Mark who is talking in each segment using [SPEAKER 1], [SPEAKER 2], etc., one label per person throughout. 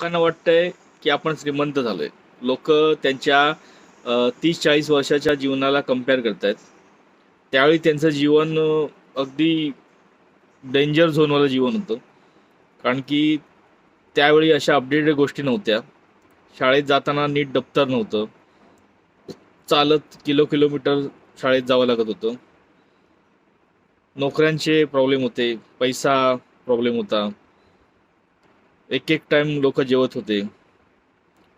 [SPEAKER 1] लोकांना वाटतंय की आपण श्रीमंत झालोय. लोक त्यांच्या तीस चाळीस वर्षाच्या जीवनाला कंपेअर करतायत. त्यावेळी त्यांचं जीवन अगदी डेंजर झोनवालं जीवन होतं. कारण की त्यावेळी अशा अपडेटेड गोष्टी नव्हत्या. शाळेत जाताना नीट दप्तर नव्हतं. चालत किलो किलोमीटर शाळेत जावं लागत होतं. नोकऱ्यांचे प्रॉब्लेम होते पैसा प्रॉब्लेम होता. एक एक टाइम लोक जेवत होते.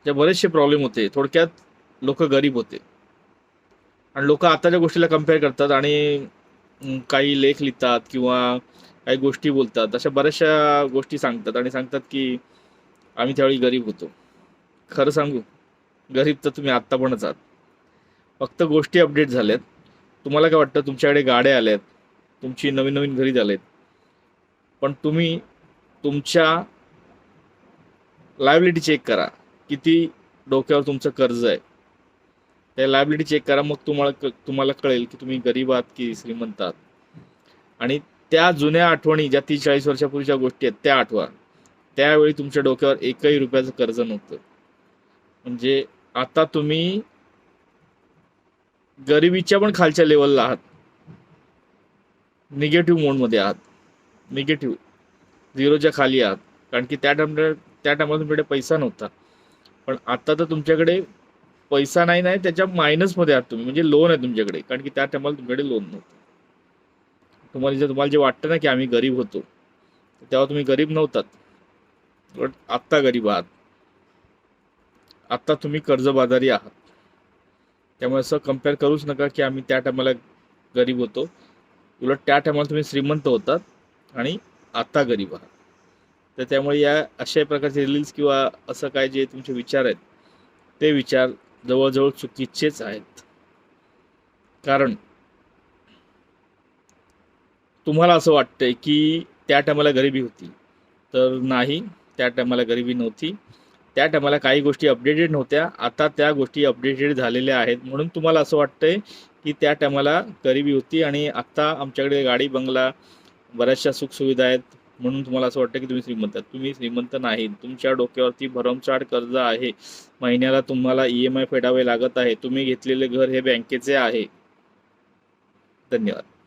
[SPEAKER 1] त्या बरेचसे प्रॉब्लेम होते. थोडक्यात लोक गरीब होते. आणि लोक आताच्या गोष्टीला कंपेअर करतात आणि काही लेख लिहितात किंवा काही गोष्टी बोलतात. अशा बऱ्याचशा गोष्टी सांगतात आणि सांगतात की आम्ही त्यावेळी गरीब होतो. खरं सांगू गरीब तर तुम्ही आत्ता पणच आहात. फक्त गोष्टी अपडेट झाल्यात. तुम्हाला काय वाटतं? तुमच्याकडे गाड्या आल्यात. तुमची नवीन नवीन घरी झालेत. पण तुम्ही तुमच्या लायबिलिटी चेक करा. किती डोक्यावर तुमचं कर्ज आहे. त्या लायबिलिटी चेक करा मग तुम्हाला तुम्हाला कळेल की तुम्ही गरीब आहात की श्रीमंत आहात. आणि त्या जुन्या आठवणी ज्या तीस चाळीस वर्षापूर्वीच्या गोष्टी आहेत त्या आठवा. त्यावेळी तुमच्या डोक्यावर एकही रुपयाचं कर्ज नव्हतं. म्हणजे आता तुम्ही गरिबीच्या पण खालच्या लेवलला आहात. निगेटिव्ह मोडमध्ये आहात. निगेटिव्ह झिरोच्या खाली आहात. कारण की त्या टाइमला त्या टायमाला तुमच्याकडे पैसा नव्हता. पण आता तर तुमच्याकडे पैसा नाही नाही त्याच्या मायनसमध्ये आहात तुम्ही. म्हणजे लोन आहे तुमच्याकडे. कारण की त्या टायमाला तुमच्याकडे लोन नव्हतं. तुम्हाला जे तुम्हाला जे वाटतं ना की आम्ही गरीब होतो तेव्हा तुम्ही गरीब नव्हतात. पण आत्ता गरीब आहात. आत्ता तुम्ही कर्जबाजारी आहात. त्यामुळे असं कंपेअर करूच नका की आम्ही त्या टायमाला गरीब होतो. उलट त्या टायमाला तुम्ही श्रीमंत होतात आणि आत्ता गरीब आहात. तर त्यामुळे या अशा प्रकारचे रील्स किंवा असं काय जे तुमचे विचार आहेत ते विचार जवळजवळ चुकीचेच आहेत. कारण तुम्हाला असं वाटतंय की त्या टायमाला गरिबी होती. तर नाही त्या टायमाला गरिबी नव्हती. त्या टायमाला काही गोष्टी अपडेटेड नव्हत्या. आता त्या गोष्टी अपडेटेड झालेल्या आहेत. म्हणून तुम्हाला असं वाटतंय की त्या टायमाला गरिबी होती आणि आत्ता आमच्याकडे गाडी बंगला बऱ्याचशा सुखसुविधा आहेत. म्हणून तुम्हाला असं वाटतं की तुम्ही श्रीमंत तुम्ही श्रीमंत नाही. तुमच्या डोक्यावरती भरमसाठ कर्ज आहे. महिन्याला तुम्हाला ई एम आय फेडावे लागत आहे. तुम्ही घेतलेले घर हे बँकेचे आहे. धन्यवाद.